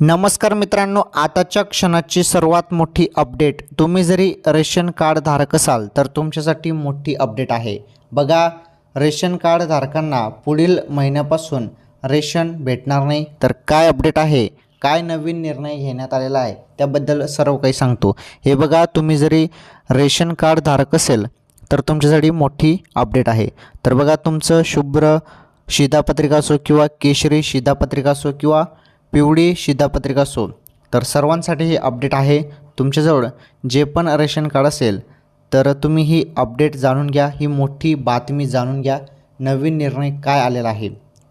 नमस्कार मित्रांनो आताच्या क्षणाची सर्वात मोठी अपडेट. तुम्ही जरी रेशन कार्ड धारक असाल तर तुमच्यासाठी मोठी अपडेट आहे. बघा रेशन कार्ड धारकांना पुढील महिन्यापासून रेशन भेटणार नाही. तर काय अपडेट आहे? काय नवीन निर्णय घेण्यात आलेला आहे? त्याबद्दल सर्व काही सांगतो. हे बघा तुम्ही जरी रेशन कार्ड धारक असेल तर तुमच्यासाठी मोठी अपडेट आहे. तर बघा तुमचं शुभ्र शिधापत्रिका असो किंवा केशरी शिधापत्रिका असो किंवा पिवळी शिधापत्रिका असो तर सर्वांसाठी ही अपडेट आहे तुमच्याजवळ. जे पण रेशन कार्ड असेल तर तुम्ही ही अपडेट जाणून घ्या. ही मोठी बातमी जाणून घ्या. नवीन निर्णय काय आलेला आहे?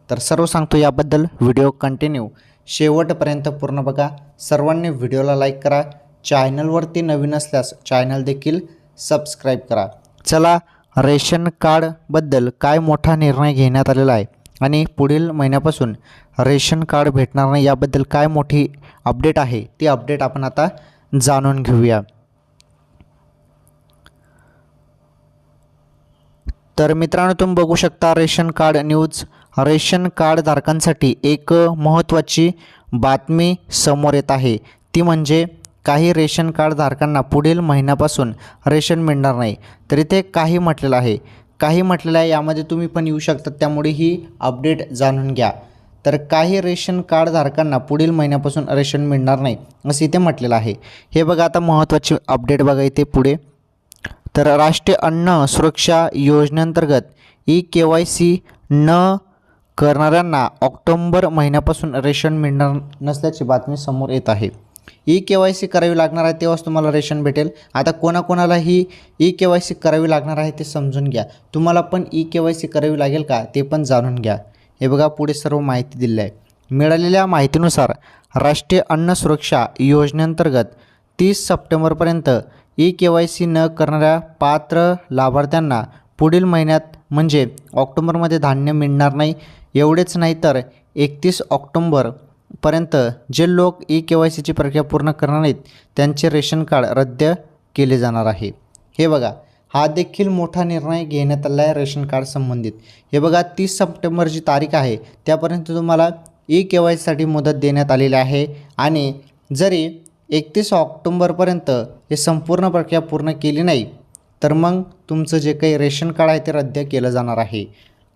तर सर्व सांगतो याबद्दल व्हिडिओ कंटिन्यू. शेवटपर्यंत पूर्ण बघा. सर्वांनी व्हिडिओला लाईक करा. चॅनलवरती नवीन असल्यास चॅनल देखील सबस्क्राईब करा. चला रेशन कार्डबद्दल काय मोठा निर्णय घेण्यात आलेला आहे? आणि पुढील महिन्यापासून रेशन कार्ड भेटणार नाही याबद्दल काय मोठी अपडेट आहे ती अपडेट आपण आता जाणून घेऊया. तर मित्रांनो तुम्ही बघू शकता ration card news ration card धारकांसाठी एक महत्त्वाची बातमी समोर येत आहे. ती म्हणजे काही रेशन कार्ड धारकांना पुढील महिन्यापासून रेशन मिळणार नाही. तर इथे काही म्हटलेलं आहे. काही म्हटलेलं आहे यामध्ये तुम्ही पण येऊ शकता त्यामुळे ही अपडेट जाणून घ्या. तर काही रेशन कार्डधारकांना पुढील महिन्यापासून रेशन मिळणार नाही असं इथे म्हटलेलं आहे. हे बघा आता महत्त्वाची अपडेट बघा इथे पुढे. तर राष्ट्रीय अन्न सुरक्षा योजनेअंतर्गत ई के वाय सी न करणाऱ्यांना ऑक्टोंबर महिन्यापासून रेशन मिळणार नसल्याची बातमी समोर येत आहे. ई के वाय सी करावी लागणार आहे तेव्हाच तुम्हाला रेशन भेटेल. आता कोणाकोणाला ही ई के वाय सी करावी लागणार आहे ते समजून घ्या. तुम्हाला पण ई के वाय सी करावी लागेल का ते पण जाणून घ्या. हे बघा पुढे सर्व माहिती दिली आहे. मिळालेल्या माहितीनुसार राष्ट्रीय अन्न सुरक्षा योजनेअंतर्गत तीस सप्टेंबरपर्यंत ई के वाय सी न करणाऱ्या पात्र लाभार्थ्यांना पुढील महिन्यात म्हणजे ऑक्टोबरमध्ये धान्य मिळणार नाही एवढेच नाही तर एकतीस ऑक्टोंबर पर्यंत जे लोक ई के वाय सीची प्रक्रिया पूर्ण करणार नाहीत त्यांचे रेशन कार्ड रद्द केले जाणार आहे. हे बघा हा देखील मोठा निर्णय घेण्यात आला आहे रेशन कार्ड संबंधित. हे बघा तीस सप्टेंबर जी तारीख आहे त्यापर्यंत तुम्हाला ई के वाय सीसाठी मुदत देण्यात आलेली आहे आणि जरी एकतीस ऑक्टोंबरपर्यंत हे संपूर्ण प्रक्रिया पूर्ण केली नाही तर मग तुमचं जे काही रेशन कार्ड आहे ते रद्द केलं जाणार आहे.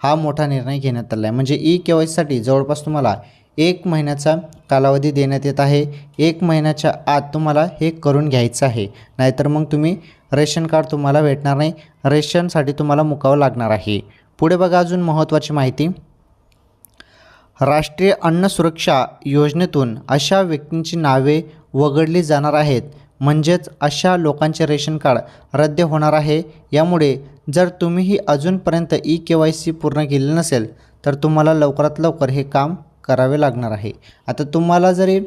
हा मोठा निर्णय घेण्यात आला आहे. म्हणजे ई के वाय सीसाठी जवळपास तुम्हाला एक महिन्याचा कालावधी देण्यात येत आहे. एक महिन्याच्या आत तुम्हाला हे करून घ्यायचं आहे. नाहीतर मग तुम्ही रेशन कार्ड तुम्हाला भेटणार नाही. रेशनसाठी तुम्हाला मुकावं लागणार आहे. पुढे बघा अजून महत्त्वाची माहिती. राष्ट्रीय अन्न सुरक्षा योजनेतून अशा व्यक्तींची नावे वगळली जाणार आहेत. म्हणजेच अशा लोकांचे रेशन कार्ड रद्द होणार आहे. यामुळे जर तुम्हीही अजूनपर्यंत ई के वाय सी पूर्ण केले नसेल तर तुम्हाला लवकरात लवकर हे काम करावे लागणार आहे. आता तुम्हाला जरी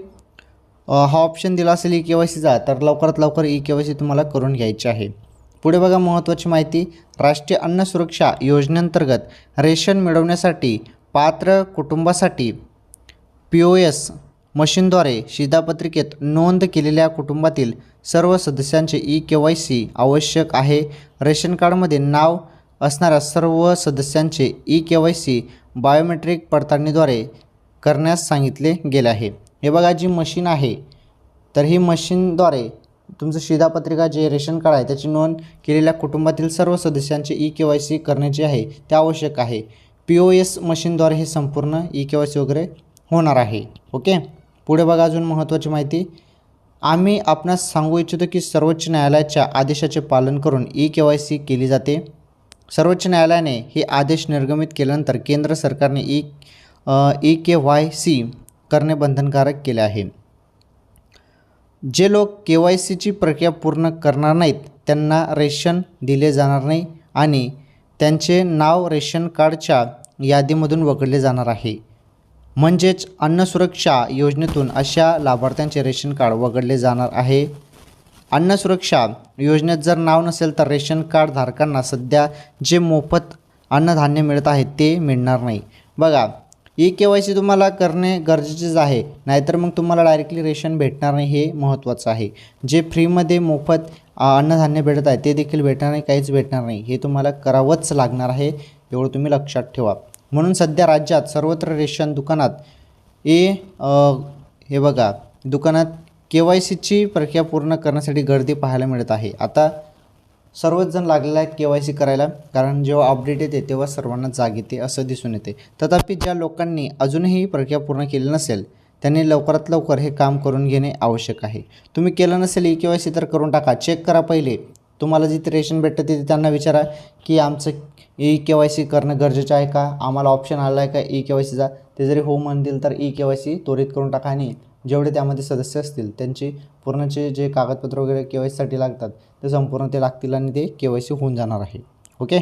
हा ऑप्शन दिला असेल ई के वाय सीचा तर लवकरात लवकर ई के वाय सी तुम्हाला करून घ्यायची आहे. पुढे बघा महत्त्वाची माहिती. राष्ट्रीय अन्न सुरक्षा योजनेअंतर्गत रेशन मिळवण्यासाठी पात्र कुटुंबासाठी पी ओ एस मशीनद्वारे शिधापत्रिकेत नोंद केलेल्या कुटुंबातील सर्व सदस्यांचे ई के वाय सी आवश्यक आहे. रेशन कार्डमध्ये नाव असणाऱ्या सर्व सदस्यांचे e K Y C biometric पडताळणीद्वारे करण्यास सांगितले गेले आहे. हे बघा जी मशीन आहे तर ही मशीनद्वारे तुमचं शिधापत्रिका जे रेशन कार्ड आहे त्याची नोंद केलेल्या कुटुंबातील सर्व सदस्यांचे ई के वाय सी करण्याची आहे ते आवश्यक आहे. पी ओ एस मशीनद्वारे हे संपूर्ण ई के वाय सी वगैरे होणार आहे. ओके? पुढे बघा अजून महत्त्वाची माहिती. आम्ही आपणास सांगू इच्छितो की सर्वोच्च न्यायालयाच्या आदेशाचे पालन करून ई के वाय सी केली जाते. सर्वोच्च न्यायालयाने हे आदेश निर्गमित केल्यानंतर केंद्र सरकारने e e K Y C करणे बंधनकारक केले आहे. जे लोक के वाय सीची प्रक्रिया पूर्ण करणार नाहीत त्यांना रेशन दिले जाणार नाही आणि त्यांचे नाव रेशन कार्डच्या यादीमधून वगळले जाणार आहे. म्हणजेच अन्न सुरक्षा योजनेतून अशा लाभार्थ्यांचे रेशन कार्ड वगळले जाणार आहे. अन्न सुरक्षा योजनेत जर नाव नसेल तर रेशन कार्ड धारकांना सध्या जे मोफत अन्नधान्य मिळत आहे ते मिळणार नाही. बघा ई के वाय सी तुम्हाला करणे गरजेचेच आहे. नाहीतर मग तुम्हाला डायरेक्टली रेशन भेटणार नाही हे महत्त्वाचं आहे. जे फ्रीमध्ये मोफत अन्नधान्य भेटत आहे ते देखील भेटणार नाही काहीच भेटणार नाही. हे तुम्हाला करावंच लागणार आहे एवढं तुम्ही लक्षात ठेवा. म्हणून सध्या राज्यात सर्वत्र रेशन दुकानात ए हे बघा दुकानात के वाय सीची प्रक्रिया पूर्ण करण्यासाठी गर्दी पाहायला मिळत आहे. आता सर्वच जण लागलेले आहेत के वाय सी करायला कारण जेव्हा अपडेट येते तेव्हा सर्वांना जाग येते असं दिसून येते. तथापि ज्या लोकांनी अजूनही प्रक्रिया पूर्ण केली नसेल त्यांनी लवकरात लवकर हे काम करून घेणे आवश्यक आहे. तुम्ही केलं नसेल ई के वाय सी तर करून टाका चेक करा पहिले. तुम्हाला जिथे रेशन भेटतं तिथे त्यांना विचारा की आमचं ई के वाय सी करणं गरजेचं आहे का? आम्हाला ऑप्शन आला आहे का? ई के वाय सीचा ते जरी हो म्हणतील तर ई के वाय सी त्वरित करून टाका आणि जेवढे त्यामध्ये सदस्य असतील त्यांची पूर्णचे जे कागदपत्र वगैरे के वाय सीसाठी लागतात ते संपूर्ण ते लागतील आणि ते के वाय सी होऊन जाणार आहे. ओके?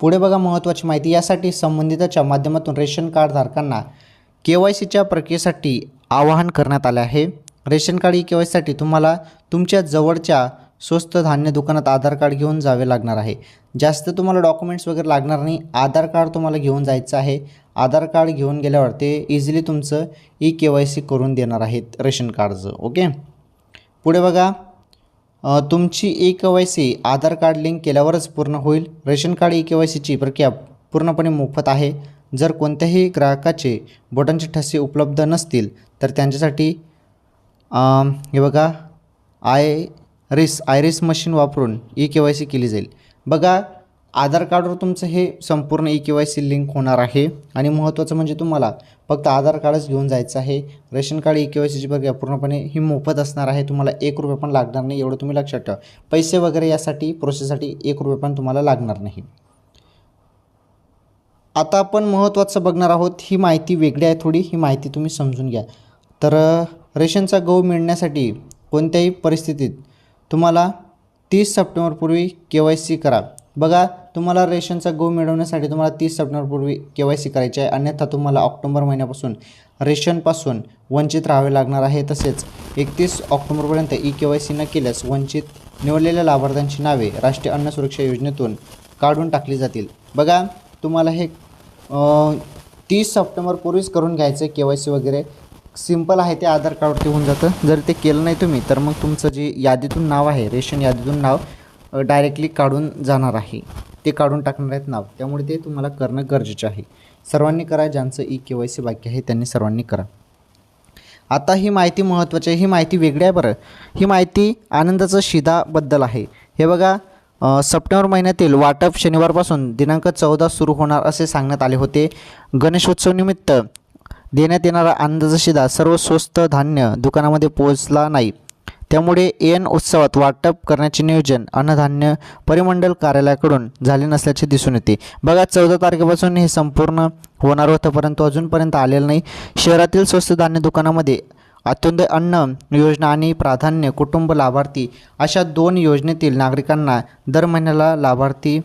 पुढे बघा महत्त्वाची माहिती. यासाठी संबंधिताच्या माध्यमातून रेशन कार्ड धारकांना के वाय सीच्या प्रक्रियेसाठी आवाहन करण्यात आले आहे. Ration card e K Y सीसाठी तुम्हाला तुमच्या जवळच्या स्वस्त धान्य दुकानात आधार कार्ड घेऊन जावे लागणार आहे. जास्त तुम्हाला डॉक्युमेंट्स वगैरे लागणार नाही. आधार कार्ड तुम्हाला घेऊन जायचं आहे. आधार कार्ड घेऊन गेल्यावर ते इझिली तुमचं ई के वाय सी करून देणार आहेत रेशन कार्डचं ओके पुढे बघा. तुमची e K Y C Aadhaar card link केल्यावरच पूर्ण होईल. Ration card e K Y सीची प्रक्रिया पूर्णपणे मोफत आहे. जर कोणत्याही ग्राहकाचे बोटांचे ठसे उपलब्ध नसतील तर त्यांच्यासाठी हे बघा. आय रिस आयरिस मशीन वापरून ई के वाय सी केली जाईल. बघा आधार कार्डवर तुमचं हे संपूर्ण e K Y C link होणार आहे. आणि महत्त्वाचं म्हणजे तुम्हाला फक्त आधार कार्डच घेऊन जायचं आहे. Ration card e K Y सीची प्रक्रिया पूर्णपणे ही मोफत असणार आहे. तुम्हाला एक रुपये पण लागणार नाही एवढं तुम्ही लक्षात ठेवा. पैसे वगैरे यासाठी प्रोसेससाठी एक रुपये पण तुम्हाला लागणार नाही. आता आपण महत्त्वाचं बघणार आहोत ही माहिती वेगळी आहे थोडी ही माहिती तुम्ही समजून घ्या. तर रेशनचा गहू मिळण्यासाठी कोणत्याही परिस्थितीत तुम्हाला तीस सप्टेंबरपूर्वी के वाय सी करा बघा तुम्हाला रेशनचा गहू मिळवण्यासाठी तुम्हाला तीस सप्टेंबरपूर्वी के वाय सी करायची आहे. अन्यथा तुम्हाला ऑक्टोबर महिन्यापासून रेशनपासून वंचित राहावे लागणार आहे तसेच एकतीस ऑक्टोबरपर्यंत ई के वाय सी न केल्यास वंचित निवडलेल्या लाभार्थ्यांची नावे राष्ट्रीय अन्न सुरक्षा योजनेतून काढून टाकली जातील. बघा तुम्हाला हे तीस सप्टेंबरपूर्वीच करून घ्यायचं आहे के वाय सी वगैरे. सिंपल आहे ते आधार कार्डवरती होऊन जातं. जर ते केलं नाही तुम्ही तर मग तुमचं जे यादीतून नाव आहे रेशन यादीतून नाव डायरेक्टली काढून जाणार आहे. ते काढून टाकणार आहेत नाव. त्यामुळे ते तुम्हाला करणं गरजेचं आहे. सर्वांनी करा ज्यांचं ई के वाय सी बाकी आहे त्यांनी सर्वांनी करा. आता ही माहिती महत्त्वाची आहे. ही माहिती वेगळी आहे बरं. ही माहिती आनंदाचं शिदाबद्दल आहे. हे बघा सप्टेंबर महिन्यातील वाटप शनिवारपासून दिनांक चौदा सुरू होणार असे सांगण्यात आले होते. गणेशोत्सवनिमित्त देण्यात येणारा अंदाजशिदा सर्व स्वस्त धान्य दुकानामध्ये पोहोचला नाही. त्यामुळे एन उत्सवात वाटप करण्याचे नियोजन अन्नधान्य परिमंडल कार्यालयाकडून झाले नसल्याचे दिसून येते. बघा चौदा तारखेपासून हे संपूर्ण होणार होतं परंतु अजूनपर्यंत आलेलं नाही. शहरातील स्वस्त धान्य दुकानामध्ये अंत्योदय अन्न योजना आणि प्राधान्य कुटुंब लाभार्थी अशा दोन योजनेतील नागरिकांना दर महिन्याला लाभार्थी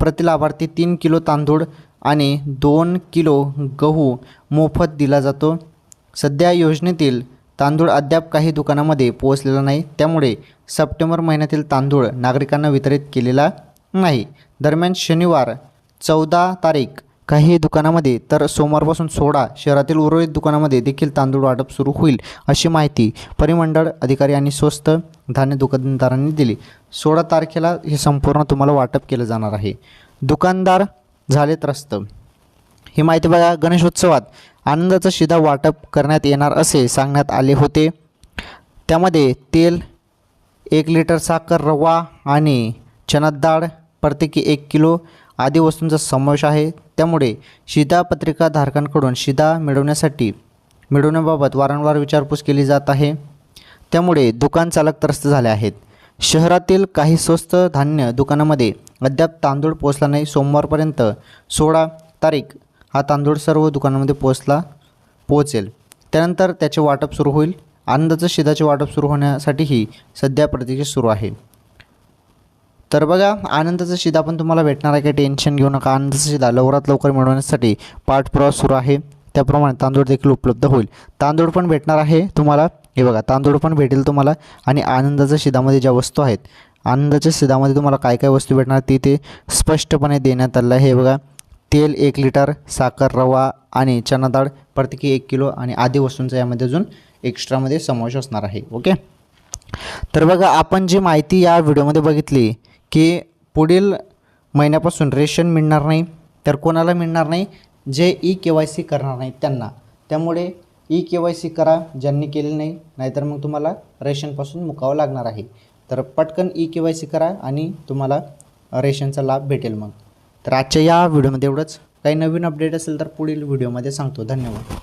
प्रति लाभार्थी तीन किलो तांदूळ आणि दोन किलो गहू मोफत दिला जातो. सध्या योजनेतील तांदूळ अद्याप काही दुकानामध्ये पोहोचलेला नाही. त्यामुळे सप्टेंबर महिन्यातील तांदूळ नागरिकांना वितरित केलेला नाही. दरम्यान शनिवार चौदा तारीख काही दुकानामध्ये तर सोमवारपासून सोळा शहरातील उर्वरित दुकानामध्ये देखील तांदूळ वाटप सुरू होईल अशी माहिती परिमंडळ अधिकारी आणि स्वस्त धान्य दुकानदारांनी दिली. सोळा तारखेला हे संपूर्ण तुम्हाला वाटप केलं जाणार आहे. दुकानदार झाले त्रस्त. ही माहिती बघा गणेशोत्सवात आनंदाचं शिधा वाटप करण्यात येणार असे सांगण्यात आले होते. त्यामध्ये तेल एक लिटर साखर रवा आणि चणा डाळ प्रत्येकी एक किलो आदी वस्तूंचा समावेश आहे. त्यामुळे शिधा पत्रिका धारकांकडून मिळवण्यासाठी मिळवण्याबाबत वारंवार विचारपूस केली जात आहे. त्यामुळे दुकान चालक त्रस्त झाले आहेत. शहरातील काही स्वस्त धान्य दुकानामध्ये अद्याप तांदूळ पोचला नाही. सोमवारपर्यंत सोळा तारीख हा तांदूळ सर्व दुकानामध्ये पोचला पोहोचेल. त्यानंतर त्याचे वाटप सुरू होईल. आनंदाचं शिदाचे वाटप सुरू होण्यासाठीही सध्या प्रतीक्षा सुरू आहे. तर बघा आनंदाचं शिदा पण तुम्हाला भेटणार आहे. काही टेन्शन घेऊ नका. आनंदाचं शिदा लवकरात लवकर मिळवण्यासाठी पाठपुरावा सुरू आहे. त्याप्रमाणे तांदूळ देखील उपलब्ध होईल. तांदूळ पण भेटणार आहे तुम्हाला. हे बघा तांदूळ पण भेटेल तुम्हाला आणि आनंदाच्या शिदामध्ये ज्या वस्तू आहेत आनंदाच्या शिधामध्ये तुम्हाला काय काय वस्तू भेटणार ती ते स्पष्टपणे देण्यात आलं आहे. हे बघा तेल एक लिटर साखर रवा आणि चना डाळ प्रत्येकी एक किलो आणि आदी वस्तूंचा यामध्ये अजून एक्स्ट्रामध्ये समावेश असणार आहे. ओके? तर बघा आपण जी माहिती या व्हिडिओमध्ये बघितली की पुढील महिन्यापासून रेशन मिळणार नाही तर कोणाला मिळणार नाही जे ई के वाय सी करणार नाही त्यांना. त्यामुळे ई के वाय सी करा ज्यांनी केले नाही नाहीतर मग तुम्हाला रेशनपासून मुकावं लागणार आहे. तर पटकन ई के वाय सी करा आणि तुम्हाला रेशनचा लाभ भेटेल मग. तर आजच्या या व्हिडिओमध्ये एवढंच. काही नवीन अपडेट असेल तर पुढील व्हिडिओमध्ये सांगतो. धन्यवाद.